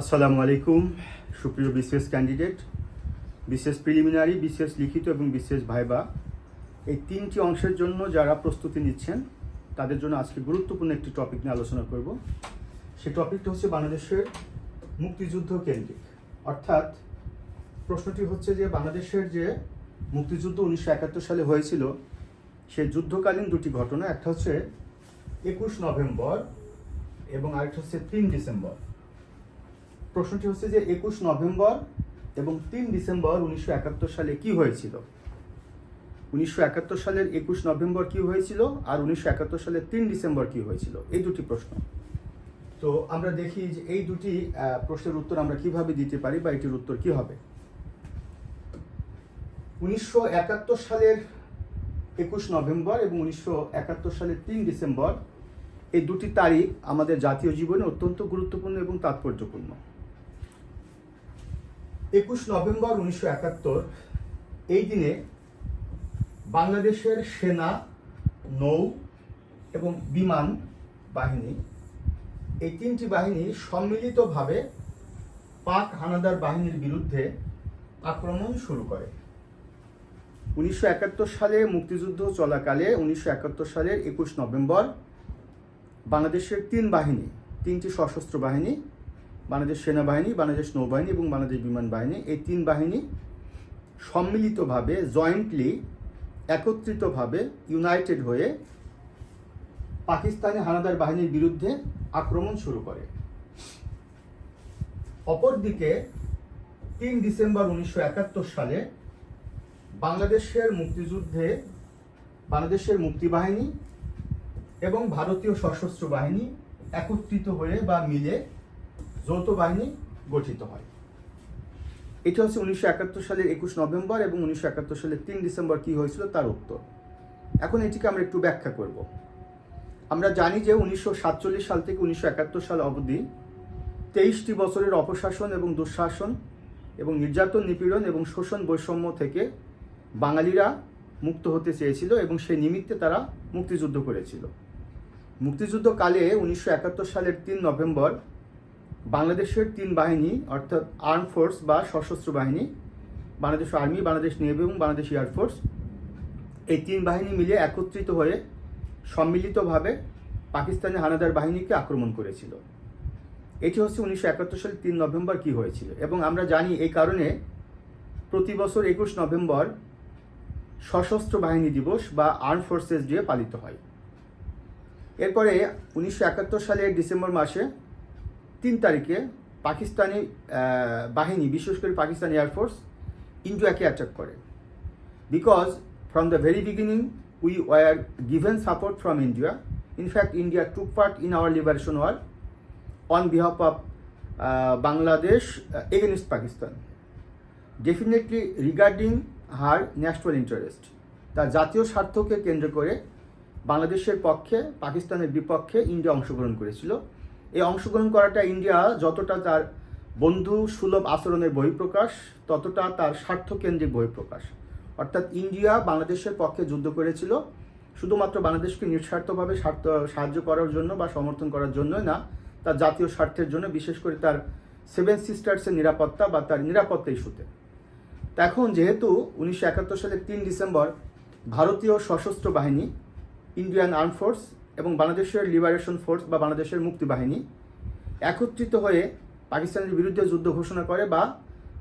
আসসালামু আলাইকুম, সুপ্রিয় বিসিএস ক্যান্ডিডেট বিশেষ প্রিলিমিনারি বিশেষ লিখিত এবং বিশেষ ভাইবা। এই তিনটি অংশের জন্য যারা প্রস্তুতি নিচ্ছেন, তাদের জন্য আজকে গুরুত্বপূর্ণ একটি টপিক নিয়ে আলোচনা করব। সেই টপিকটা হচ্ছে বাংলাদেশের মুক্তিযুদ্ধ কেন্দ্রিক। অর্থাৎ প্রশ্নটি হচ্ছে যে, বাংলাদেশের যে মুক্তিযুদ্ধ উনিশশো একাত্তর সালে হয়েছিল, সে যুদ্ধকালীন দুটি ঘটনা, একটা হচ্ছে একুশ নভেম্বর এবং আরেকটা হচ্ছে তিন ডিসেম্বর। প্রশ্নটি হচ্ছে যে একুশ নভেম্বর এবং তিন ডিসেম্বর উনিশশো একাত্তর সালে কি হয়েছিল? উনিশশো একাত্তর সালের একুশ নভেম্বর কি হয়েছিল আর উনিশশো একাত্তর সালের তিন ডিসেম্বর কি হয়েছিল? এই দুটি প্রশ্ন। তো আমরা দেখি যে এই দুটি প্রশ্নের উত্তর আমরা কীভাবে দিতে পারি বা এটির উত্তর কি হবে? উনিশশো একাত্তর সালের একুশ নভেম্বর এবং উনিশশো একাত্তর সালের তিন ডিসেম্বর, এই দুটি তারিখ আমাদের জাতীয় জীবনে অত্যন্ত গুরুত্বপূর্ণ এবং তাৎপর্যপূর্ণ। একুশ নভেম্বর উনিশশো একাত্তর, এই দিনে বাংলাদেশের সেনা, নৌ এবং বিমান বাহিনী, এই তিনটি বাহিনী সম্মিলিতভাবে পাক হানাদার বাহিনীর বিরুদ্ধে আক্রমণ শুরু করে। উনিশশো একাত্তর সালে মুক্তিযুদ্ধ চলাকালে উনিশশো একাত্তর সালের একুশ নভেম্বর বাংলাদেশের তিন বাহিনী, তিনটি সশস্ত্র বাহিনী বাংলাদেশ সেনাবাহিনী, বাংলাদেশ নৌবাহিনী এবং বাংলাদেশ বিমান বাহিনী এই তিন বাহিনী সম্মিলিতভাবে জয়েন্টলি একত্রিতভাবে ইউনাইটেড হয়ে পাকিস্তানি হানাদার বাহিনীর বিরুদ্ধে আক্রমণ শুরু করে। অপরদিকে তিন ডিসেম্বর উনিশশো একাত্তর সালে বাংলাদেশের মুক্তিযুদ্ধে, বাংলাদেশের মুক্তিবাহিনী এবং ভারতীয় সশস্ত্র বাহিনী একত্রিত হয়ে বা মিলে যৌথ বাহিনী গঠিত হয়। এটা হচ্ছে উনিশশো একাত্তর সালের একুশ নভেম্বর এবং উনিশশো একাত্তর সালের তিন ডিসেম্বর কি হয়েছিল তার উত্তর। এখন এটিকে আমরা একটু ব্যাখ্যা করব। আমরা জানি যে উনিশশো সাতচল্লিশ সাল থেকে উনিশশো একাত্তর সাল অবধি তেইশটি বছরের অপশাসন এবং দুঃশাসন এবং নির্যাতন, নিপীড়ন এবং শোষণ বৈষম্য থেকে বাঙালিরা মুক্ত হতে চেয়েছিল এবং সেই নিমিত্তে তারা মুক্তিযুদ্ধ করেছিল। মুক্তিযুদ্ধকালে উনিশশো একাত্তর সালের তিন নভেম্বর বাংলাদেশের তিন বাহিনী, অর্থাৎ আর্ম ফোর্স বা সশস্ত্র বাহিনী, বাংলাদেশ আর্মি বাংলাদেশ নেভি এবং বাংলাদেশ এয়ারফোর্স এই তিন বাহিনী মিলে একত্রিত হয়ে সম্মিলিতভাবে পাকিস্তানি হানাদার বাহিনীকে আক্রমণ করেছিল। এটি হচ্ছে উনিশশো একাত্তর সালের তিন নভেম্বর কি হয়েছিল এবং আমরা জানি এই কারণে প্রতি বছর একুশ নভেম্বর সশস্ত্র বাহিনী দিবস বা আর্ম ফোর্সেস ডে পালিত হয়। এরপরে উনিশশো একাত্তর সালের ডিসেম্বর মাসে তিন তারিখে পাকিস্তানি বাহিনী বিশেষ করে পাকিস্তানি এয়ারফোর্স ইন্ডিয়াকে অ্যাটাক করে because from the very beginning we were given support from India in fact India took part in our liberation war on uh, Bangladesh uh, against Pakistan. Definitely regarding her national interest. তার জাতীয় স্বার্থকে কেন্দ্র করে বাংলাদেশের পক্ষে পাকিস্তানের বিপক্ষে India অংশগ্রহণ করেছিল এই অংশগ্রহণ করাটা ইন্ডিয়া যতটা তার বন্ধু সুলভ আচরণের বহিঃপ্রকাশ, ততটা তার স্বার্থকেন্দ্রিক বহিঃপ্রকাশ। অর্থাৎ ইন্ডিয়া বাংলাদেশের পক্ষে যুদ্ধ করেছিল, শুধুমাত্র বাংলাদেশকে নিঃস্বার্থভাবে স্বার্থ, সাহায্য করার জন্য বা সমর্থন করার জন্যই না, তার জাতীয় স্বার্থের জন্য, বিশেষ করে তার সেভেন সিস্টার্সের নিরাপত্তা বা তার নিরাপত্তা ইস্যুতে। এখন যেহেতু উনিশশো একাত্তর সালের তিন ডিসেম্বর ভারতীয় সশস্ত্র বাহিনী, ইন্ডিয়ান আর্ম ফোর্স এবং বাংলাদেশের লিবারেশন ফোর্স বা বাংলাদেশের মুক্তি বাহিনী একত্রিত হয়ে পাকিস্তানের বিরুদ্ধে যুদ্ধ ঘোষণা করে বা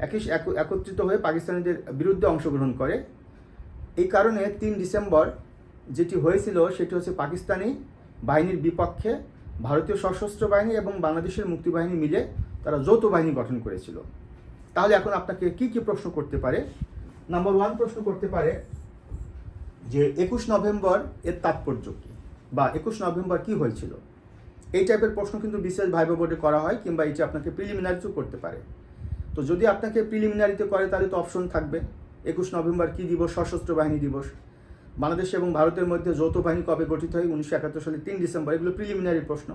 একই একত্রিত হয়ে পাকিস্তানিদের বিরুদ্ধে অংশগ্রহণ করে। এই কারণে তিন ডিসেম্বর যেটি হয়েছিল সেটি হচ্ছে পাকিস্তানি বাহিনীর বিপক্ষে ভারতীয় সশস্ত্র বাহিনী এবং বাংলাদেশের মুক্তিবাহিনী মিলে তারা যৌথ বাহিনী গঠন করেছিল। তাহলে এখন আপনাকে কি কি প্রশ্ন করতে পারে? নাম্বার ওয়ান প্রশ্ন করতে পারে যে একুশ নভেম্বর এর তাৎপর্য কী? বা একুশ নভেম্বর কি হয়েছিল? এই টাইপের প্রশ্ন কিন্তু বিশেষ ভাইবা বোর্ডে করা হয় কিংবা এটি আপনাকে প্রিলিমিনারিতেও করতে পারে। তো যদি আপনাকে প্রিলিমিনারিতে করে, তাহলে তো অপশন থাকবে। একুশ নভেম্বর কী দিবস? সশস্ত্র বাহিনী দিবস। বাংলাদেশ এবং ভারতের মধ্যে যৌথ বাহিনী কবে গঠিত হয়? উনিশশো একাত্তর সালে তিন ডিসেম্বর। এগুলো প্রিলিমিনারি প্রশ্ন।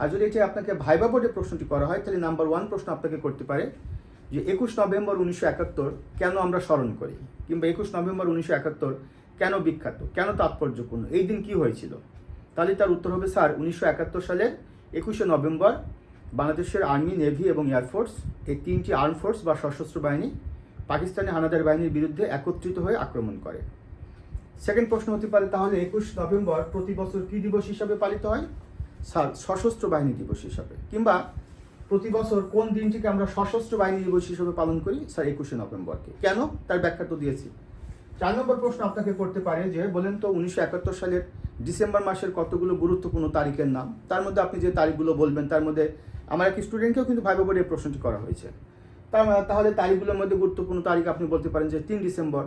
আর যদি এটি আপনাকে ভাইবা বোর্ডে প্রশ্নটি করা হয়, তাহলে নাম্বার ওয়ান প্রশ্ন আপনাকে করতে পারে যে একুশ নভেম্বর উনিশশো একাত্তর কেন আমরা স্মরণ করি? কিংবা একুশ নভেম্বর উনিশশো একাত্তর কেন বিখ্যাত? কেন তাৎপর্যপূর্ণ? এই দিন কি হয়েছিল? তাহলে তার উত্তর হবে, স্যার, উনিশশো একাত্তর সালের একুশে নভেম্বর বাংলাদেশের আর্মি, নেভি এবং এয়ারফোর্স এই তিনটি আর্ম ফোর্স বা সশস্ত্র বাহিনী পাকিস্তানি হানাদার বাহিনীর বিরুদ্ধে একত্রিত হয়ে আক্রমণ করে। সেকেন্ড প্রশ্ন হতে পারে, তাহলে একুশ নভেম্বর প্রতি বছর কী দিবস হিসাবে পালিত হয়? স্যার, সশস্ত্র বাহিনী দিবস হিসাবে। কিংবা প্রতি বছর কোন দিনটিকে আমরা সশস্ত্র বাহিনী দিবস হিসেবে পালন করি? স্যার, একুশে নভেম্বরকে। কেন? তার ব্যাখ্যা তো দিয়েছি। চার নম্বর প্রশ্ন আপনাকে করতে পারে যে, বলেন তো উনিশশো একাত্তর সালের ডিসেম্বর মাসের কতগুলো গুরুত্বপূর্ণ তারিখের নাম? তার মধ্যে আপনি যে তারিখগুলো বলবেন, তার মধ্যে আমার এক স্টুডেন্টকেও কিন্তু ভাইবা বোর্ডে এই প্রশ্নটি করা হয়েছে। তাহলে তারিখগুলোর মধ্যে গুরুত্বপূর্ণ তারিখ আপনি বলতে পারেন যে তিন ডিসেম্বর।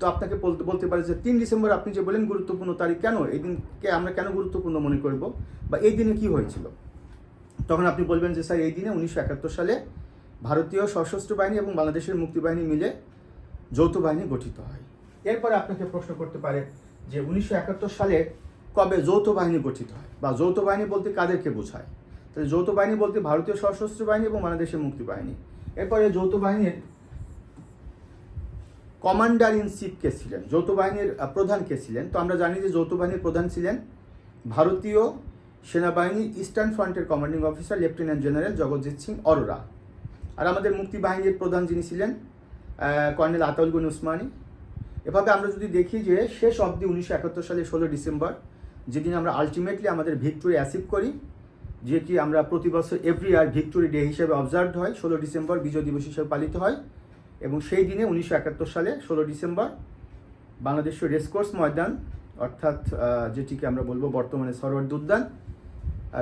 তো আপনাকে বলতে বলতে পারে যে তিন ডিসেম্বর আপনি যে বলেন গুরুত্বপূর্ণ তারিখ, কেন এই দিনকে আমরা কেন গুরুত্বপূর্ণ মনে করব? বা এই দিনে কি হয়েছিল? তখন আপনি বলবেন যে, স্যার, এই দিনে উনিশশো একাত্তর সালে ভারতীয় সশস্ত্র বাহিনী এবং বাংলাদেশের মুক্তি বাহিনী মিলে যৌথ বাহিনী গঠিত হয়। এরপরে আপনাকে প্রশ্ন করতে পারে যে উনিশশো একাত্তর সালে কবে যৌথ বাহিনী গঠিত হয়? বা যৌথ বাহিনী বলতে কাদেরকে বোঝায়? তাহলে যৌথ বাহিনী বলতে ভারতীয় সশস্ত্র বাহিনী এবং বাংলাদেশের মুক্তি বাহিনী। এরপরে যৌথ বাহিনীর কমান্ডার ইন চিফ কে ছিলেন? যৌথ বাহিনীর প্রধান কে ছিলেন? তো আমরা জানি যে যৌথ বাহিনীর প্রধান ছিলেন ভারতীয় সেনাবাহিনীর ইস্টার্ন ফ্রন্টের commanding officer, lieutenant general Jagjit Singh Aurora. আর আমাদের মুক্তি বাহিনীর প্রধান যিনি ছিলেন কর্নেল আতাউল গুন উসমানী। এভাবে আমরা যদি দেখি যে শেষ অবধি উনিশশো একাত্তর সালের ষোলো ডিসেম্বর, যেদিন আমরা আলটিমেটলি আমাদের ভিক্টোরি অ্যাচিভ করি যেটি আমরা প্রতি বছর এভরি ইয়ার ভিক্টোরি ডে হিসেবে অবজার্ভড হয়, ষোলো ডিসেম্বর বিজয় দিবস হিসেবে পালিত হয় এবং সেই দিনে উনিশশো একাত্তর সালে ষোলো ডিসেম্বর বাংলাদেশের রেসকোর্স ময়দান, অর্থাৎ যেটিকে আমরা বলব বর্তমানে সরোয়ার্দ উদ্যান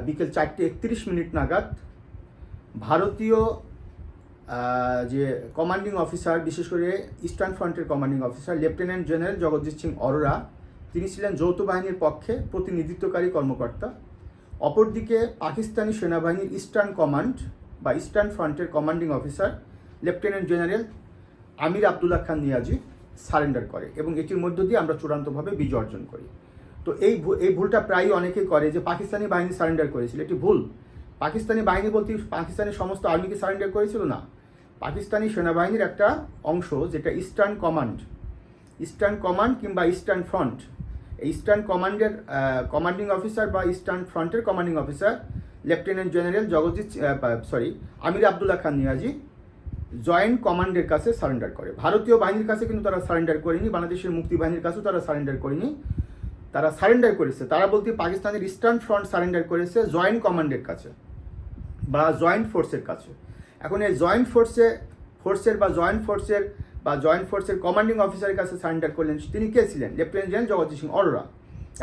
বিকেল চারটে একত্রিশ মিনিট নাগাদ ভারতীয় যে কমান্ডিং অফিসার বিশেষ করে ইস্টার্ন ফ্রন্টের commanding officer lieutenant general Jagjit Singh Aurora, তিনি ছিলেন যৌথ বাহিনীর পক্ষে প্রতিনিধিত্বকারী কর্মকর্তা। অপরদিকে পাকিস্তানি সেনাবাহিনীর ইস্টার্ন কমান্ড বা ইস্টার্ন ফ্রন্টের commanding officer lieutenant general Amir Abdullah Khan Niazi surrender করে এবং এটির মধ্য দিয়ে আমরা চূড়ান্তভাবে বিজয় অর্জন করি। তো এই এই ভুলটা প্রায়ই অনেকেই করে যে পাকিস্তানি বাহিনী সারেন্ডার করেছিল। এটি ভুল। পাকিস্তানি বাহিনী বলতে পাকিস্তানের সমস্ত আর্মিকে সারেন্ডার করেছিল না। পাকিস্তানি সেনাবাহিনীর একটা অংশ যেটা ইস্টার্ন কমান্ড ইস্টার্ন কমান্ড কিংবা ইস্টার্ন ফ্রন্ট এই ইস্টার্ন কমান্ডের কমান্ডিং অফিসার বা ইস্টার্ন ফ্রন্টের commanding officer lieutenant general Jagjit sorry Amir Abdullah Khan Niazi joint কমান্ডের কাছে সারেন্ডার করে। ভারতীয় বাহিনীর কাছে কিন্তু তারা সারেন্ডার করেনি, বাংলাদেশের মুক্তি বাহিনীর কাছেও তারা সারেন্ডার করেনি। তারা সারেন্ডার করেছে। তারা বলতে পাকিস্তানের ইস্টার্ন ফ্রন্ট সারেন্ডার করেছে জয়েন্ট কমান্ডের কাছে। বা জয়েন্ট ফোর্সের কাছে। এখন এই জয়েন্ট ফোর্সে ফোর্সের বা জয়েন্ট ফোর্সের বা জয়েন্ট ফোর্সের কমান্ডিং অফিসারের কাছে সারেন্ডার করলেন তিনি কে ছিলেন? Lieutenant general Jagjit Singh Aurora.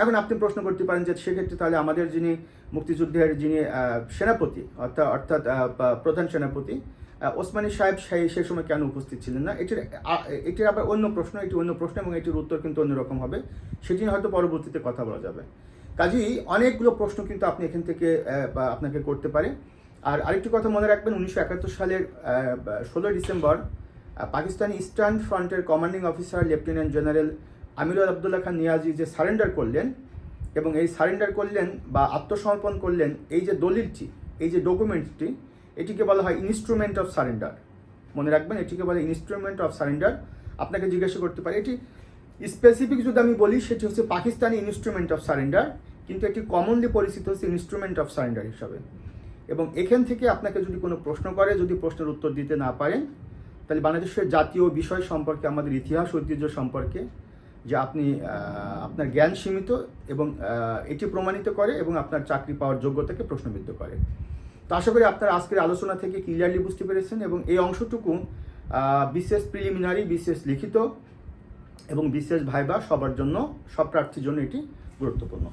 এখন আপনি প্রশ্ন করতে পারেন যে সেক্ষেত্রে তাহলে আমাদের যিনি মুক্তিযুদ্ধের যিনি সেনাপতি, অর্থাৎ অর্থাৎ প্রধান সেনাপতি ওসমানী সাহেব সেই সময় কেন উপস্থিত ছিলেন না? এটির এটির আবার অন্য প্রশ্ন, এটি অন্য প্রশ্ন এবং এটির উত্তর কিন্তু অন্যরকম হবে। সেটি হয়তো পরবর্তীতে কথা বলা যাবে। কাজেই অনেকগুলো প্রশ্ন কিন্তু আপনি এখান থেকে আপনাকে করতে পারে। আর আরেকটি কথা মনে রাখবেন, উনিশশো একাত্তর সালের ষোলো ডিসেম্বর পাকিস্তানি ইস্টার্ন ফ্রন্টের commanding officer, lieutenant general Amirul Abdullah Khan Niazi যে সারেন্ডার করলেন এবং এই সারেন্ডার করলেন বা আত্মসমর্পণ করলেন এই যে দলিলটি, এই যে ডকুমেন্টটি, এটিকে বলা হয় ইনস্ট্রুমেন্ট অফ সারেন্ডার। মনে রাখবেন, এটিকে বলে ইনস্ট্রুমেন্ট অফ সারেন্ডার। আপনাকে জিজ্ঞাসা করতে পারে, এটি স্পেসিফিক যদি আমি বলি, সেটি হচ্ছে পাকিস্তানি ইনস্ট্রুমেন্ট অফ সারেন্ডার, কিন্তু এটি কমনলি পরিচিত হচ্ছে ইনস্ট্রুমেন্ট অফ সারেন্ডার হিসাবে। এবং এখান থেকে আপনাকে যদি কোনো প্রশ্ন করে, যদি প্রশ্নের উত্তর দিতে না পারেন, তাহলে বাংলাদেশের জাতীয় বিষয় সম্পর্কে, আমাদের ইতিহাস, ঐতিহ্য সম্পর্কে যে আপনি আপনার জ্ঞান সীমিত এবং এটি প্রমাণিত করে এবং আপনার চাকরি পাওয়ার যোগ্যতাকে প্রশ্নবিদ্ধ করে। তো আশা করি আপনার আজকের আলোচনা থেকে ক্লিয়ারলি বুঝতে পেরেছেন এবং এই অংশটুকু বিশেষ প্রিলিমিনারি বিশেষ লিখিত এবং বিশেষ ভাইবা সবার জন্য, সব প্রার্থীর জন্য এটি গুরুত্বপূর্ণ।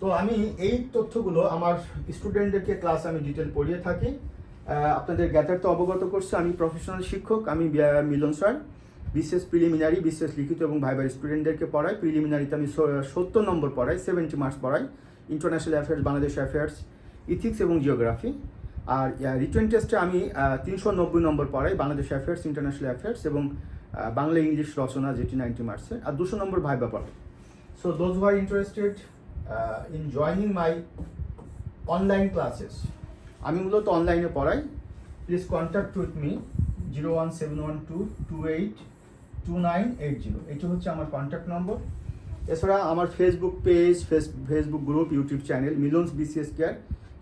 তো আমি এই তথ্যগুলো আমার স্টুডেন্টদেরকে ক্লাস আমি ডিটেল পড়িয়ে থাকি। আপনাদের জ্ঞাতার্থ অবগত করছে, আমি প্রফেশনাল শিক্ষক, আমি মিলন স্যার। বিশেষ প্রিলিমিনারি বিশেষ লিখিত এবং ভাইবার স্টুডেন্টদেরকে পড়াই। প্রিলিমিনারিতে আমি সত্তর নম্বর পড়াই সেভেন্টি মার্কস পড়াই। International affairs Bangladesh affairs ethics এবং জিওগ্রাফি আর রিটেন টেস্টে আমি তিনশো নব্বই নম্বর পড়াই বাংলাদেশ অ্যাফেয়ার্স ইন্টারন্যাশনাল অ্যাফেয়ার্স এবং বাংলা ইংলিশ রচনা যেটি নাইনটি মার্কসের আর দুশো নম্বর ভাইবা পড়াই। So those who are interested in joining my online classes আমি মূলত অনলাইনে পড়াই। Please contact with me zero one seven one two two eight two nine eight zero এটি হচ্ছে আমার কন্ট্যাক্ট নম্বর এছাড়া আমার Facebook page face Facebook group YouTube channel Milon's BCS care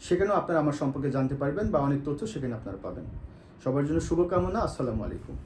সেখানেও আপনারা আমার সম্পর্কে জানতে পারবেন বা অনেক তথ্য সেখানে আপনারা পাবেন। সবার জন্য শুভকামনা আসসালামু আলাইকুম।